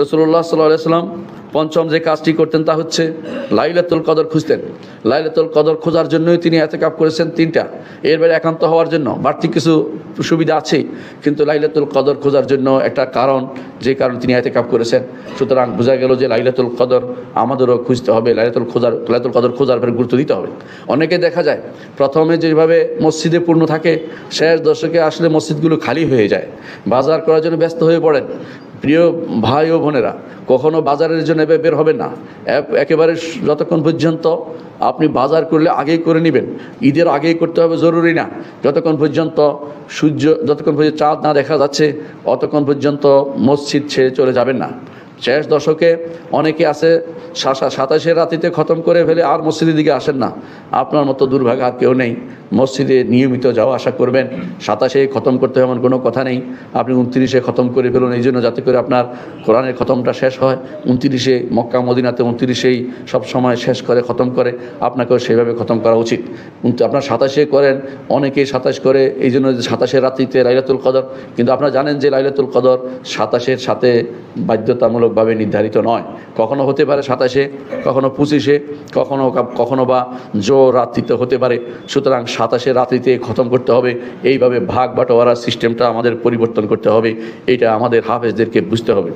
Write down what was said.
রসুল্লাহ সাল্লাহ সাল্লাম পঞ্চম যে কাজটি করতেন তা হচ্ছে লাইলাতুল কদর খুঁজতেন। লাইলাতুল কদর খোঁজার জন্যই তিনি এতে কাপ করেছেন তিনটা। এর বাইরে একান্ত হওয়ার জন্য বাড়তি কিছু সুবিধা আছে, কিন্তু লাইলাতুল কদর খোঁজার জন্য একটা কারণ, যে কারণে তিনি এতে কাপ করেছেন। সুতরাং বোঝা গেল যে লাইলাতুল কদর আমাদেরও খুঁজতে হবে, লাইলাতুল খোঁজার, লাইলাতুল কদর খোঁজার উপরে গুরুত্ব দিতে হবে। অনেকে দেখা যায়, প্রথমে যেভাবে মসজিদে পূর্ণ থাকে, শেষ দশকে আসলে মসজিদগুলো খালি হয়ে যায়। বাজার করার জন্য ব্যস্ত হয়ে পড়েন। প্রিয় ভাই ও বোনেরা, কখনো বাজারের জন্য বের হবে না। একেবারে যতক্ষণ পর্যন্ত আপনি বাজার করলে আগেই করে নেবেন। ঈদের আগেই করতে হবে, জরুরি না। যতক্ষণ পর্যন্ত সূর্য যতক্ষণ পর্যন্ত চাঁদ না দেখা যাচ্ছে, অতক্ষণ পর্যন্ত মসজিদ ছেড়ে চলে যাবেন না। শেষ দশকে অনেকে আছে সা- সাতাশের রাতিতে খতম করে ফেলে আর মসজিদের দিকে আসেন না। আপনার মতো দুর্ভাগ আর কেউ নেই। মসজিদে নিয়মিত যাওয়া আসা করবেন। সাতাশে খতম করতে হবে এমন কোনো কথা নেই। আপনি উনত্রিশে খতম করে ফেলুন এই জন্য যাতে করে আপনার কোরআনের খতমটা শেষ হয়। উনত্রিশে মক্কা, মদিনাতে উনত্রিশেই সব সময় শেষ করে, খতম করে। আপনাকেও সেভাবে খতম করা উচিত। আপনার সাতাশে করেন, অনেকেই সাতাশ করে এই জন্য সাতাশের রাত্রিতে লাইলাতুল কদর। কিন্তু আপনারা জানেন যে লাইলাতুল কদর সাতাশের সাথে বাধ্যতামূলকভাবে নির্ধারিত নয়। কখনো হতে পারে সাতাশে, কখনো পঁচিশে, কখনো কখনো বা জো রাত্রিতে হতে পারে। সুতরাং সাতাশে রাত্রিতে খতম করতে হবে। এইভাবে ভাগ বাটোয়ারা সিস্টেমটা আমাদের পরিবর্তন করতে হবে। এটা আমাদের হাফেজদেরকে বুঝতে হবে।